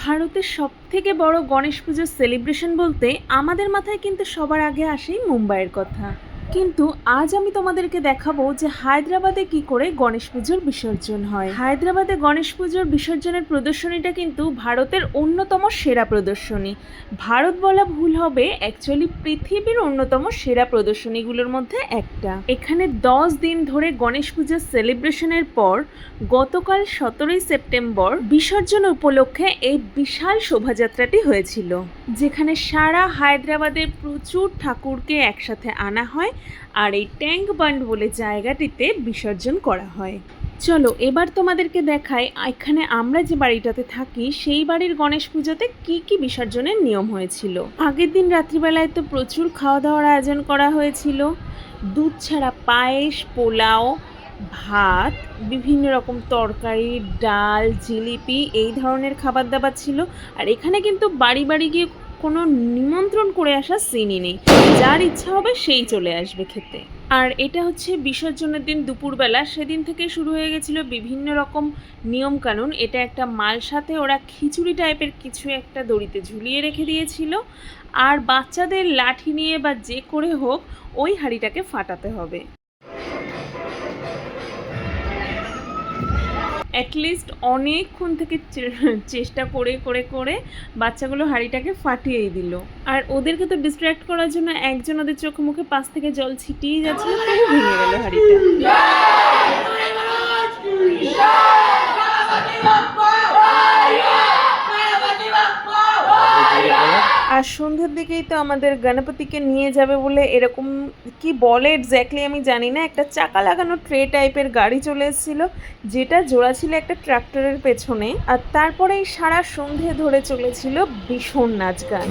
ভারতের সব থেকে বড় গণেশ পুজোর সেলিব্রেশন বলতে আমাদের মাথায় কিন্তু সবার আগে আসেই মুম্বাইয়ের কথা। কিন্তু আজ আমি তোমাদেরকে দেখাবো যে হায়দ্রাবাদে কি করে গণেশ পুজোর বিসর্জন হয়। হায়দ্রাবাদে গণেশ পুজোর বিসর্জনের প্রদর্শনীটা কিন্তু ভারতের অন্যতম সেরা প্রদর্শনী। ভারত বলা ভুল হবে অ্যাকচুয়ালি পৃথিবীর অন্যতম সেরা প্রদর্শনীগুলোর মধ্যে একটা। এখানে দশ দিন ধরে গণেশ পুজোর সেলিব্রেশনের পর গতকাল সতেরোই সেপ্টেম্বর বিসর্জন উপলক্ষে এই বিশাল শোভাযাত্রাটি হয়েছিল। যেখানে সারা হায়দ্রাবাদের প্রচুর ঠাকুরকে একসাথে আনা হয় আর এই ট্যাঙ্ক বান্ড বলে জায়গাটিতে বিসর্জন করা হয়। চলো, এবার তোমাদেরকে দেখাই, এখানে আমরা যে বাড়িটাতে থাকি, সেই বাড়ির গণেশ পুজোতে কি কি বিসর্জনের নিয়ম হয়েছিল? আগের দিন রাত্রিবেলায় তো প্রচুর খাওয়া দাওয়ার আয়োজন করা হয়েছিল। দুধ ছাড়া পায়েস, পোলাও, ভাত, বিভিন্ন রকম তরকারি, ডাল, জিলিপি, এই ধরনের খাবার দাবার ছিল। আর এখানে কিন্তু বাড়ি বাড়ি গিয়ে কোনো নিমন্ত্রণ করে আসার সিনই নেই। যার ইচ্ছা হবে সেই চলে আসবে খেতে। আর এটা হচ্ছে বিসর্জনের দিন দুপুরবেলা। সেদিন থেকে শুরু হয়ে গেছিল বিভিন্ন রকম নিয়ম কানুন এটা একটা মাল সাথে ওরা খিচুড়ি টাইপের কিছু একটা দড়িতে ঝুলিয়ে রেখে দিয়েছিল। আর বাচ্চাদের লাঠি নিয়ে বা যে করে হোক, ওই হাঁড়িটাকে ফাটাতে হবে। অ্যাটলিস্ট অনেকক্ষণ থেকে চেষ্টা করে করে করে বাচ্চাগুলো হাঁড়িটাকে ফাটিয়েই দিল। আর ওদেরকে তো ডিস্ট্র্যাক্ট করার জন্য একজন ওদের চোখ মুখে পাশ থেকে জল ছিটিয়ে যাচ্ছিল তবু ভেঙে গেল হাঁড়িটা। সন্ধ্যের দিকেই তো আমাদের গণপতিকে নিয়ে যাবে বলে এরকম কি বলে এক্স্যাক্টলি আমি জানি না। একটা চাকা লাগানো ট্রে টাইপের গাড়ি চলে এসেছিল, যেটা জোড়া ছিল একটা ট্রাক্টরের পেছনে আর তারপরে সারা সন্ধে ধরে চলেছিল ভীষণ নাচ গান।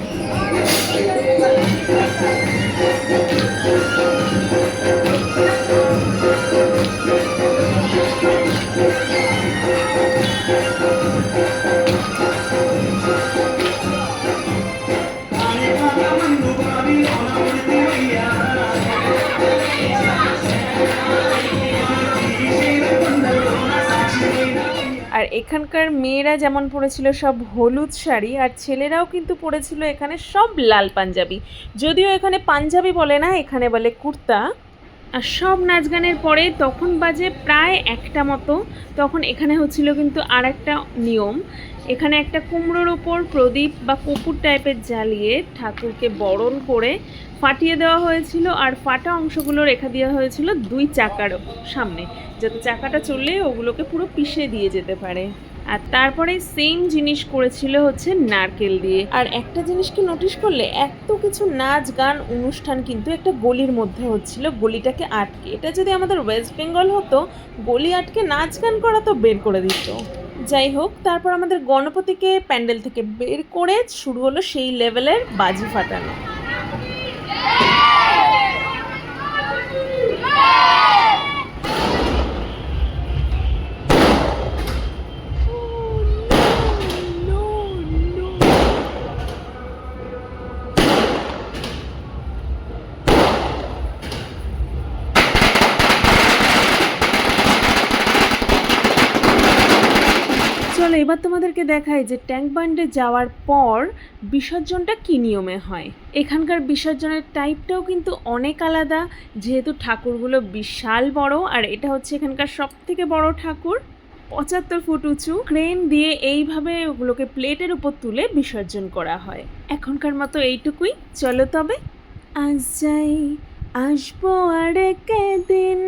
আর এখানকার মেয়েরা যেমন পরেছিল সব হলুদ শাড়ি, আর ছেলেরাও কিন্তু পরেছিল এখানে সব লাল পাঞ্জাবি। যদিও এখানে পাঞ্জাবি বলে না, এখানে বলে কুর্তা। আর সব নাচ গানের পরে তখন বাজে প্রায় একটা মতো। তখন এখানে হচ্ছিল কিন্তু আর একটা নিয়ম। এখানে একটা কুমড়োর ওপর প্রদীপ বা কপুর টাইপের জ্বালিয়ে ঠাকুরকে বরণ করে ফাটিয়ে দেওয়া হয়েছিল আর ফাটা অংশগুলো রেখা দেওয়া হয়েছিল দুই চাকার সামনে। যাতে চাকাটা চললে ওগুলোকে পুরো পিষে দিয়ে যেতে পারে। আর তারপরে সেম জিনিস করেছিল হচ্ছে নারকেল দিয়ে। আর একটা জিনিস কি নোটিশ করলে এত কিছু নাচ গান অনুষ্ঠান কিন্তু একটা গলির মধ্যে হচ্ছিল গলিটাকে আটকে। এটা যদি আমাদের ওয়েস্ট বেঙ্গল হতো গলি আটকে নাচ গান করা তো বের করে দিত। যাই হোক তারপর আমাদের গণপতিকে প্যান্ডেল থেকে বের করে শুরু হলো সেই লেভেলের বাজি ফাটানো। চলো এবার তোমাদেরকে দেখাই যে ট্যাঙ্ক বান্ডে যাওয়ার পর বিসর্জনটা কী নিয়মে হয়। এখানকার বিসর্জনের টাইপটাও কিন্তু অনেক আলাদা, যেহেতু ঠাকুরগুলো বিশাল বড়, আর এটা হচ্ছে এখানকার সব থেকে বড় ঠাকুর, পঁচাত্তর ফুট উঁচু। ক্রেন দিয়ে এইভাবে ওগুলোকে প্লেটের উপর তুলে বিসর্জন করা হয়। এখনকার মতো এইটুকুই। চলো তবে আজ যাই, আসব আর দিন।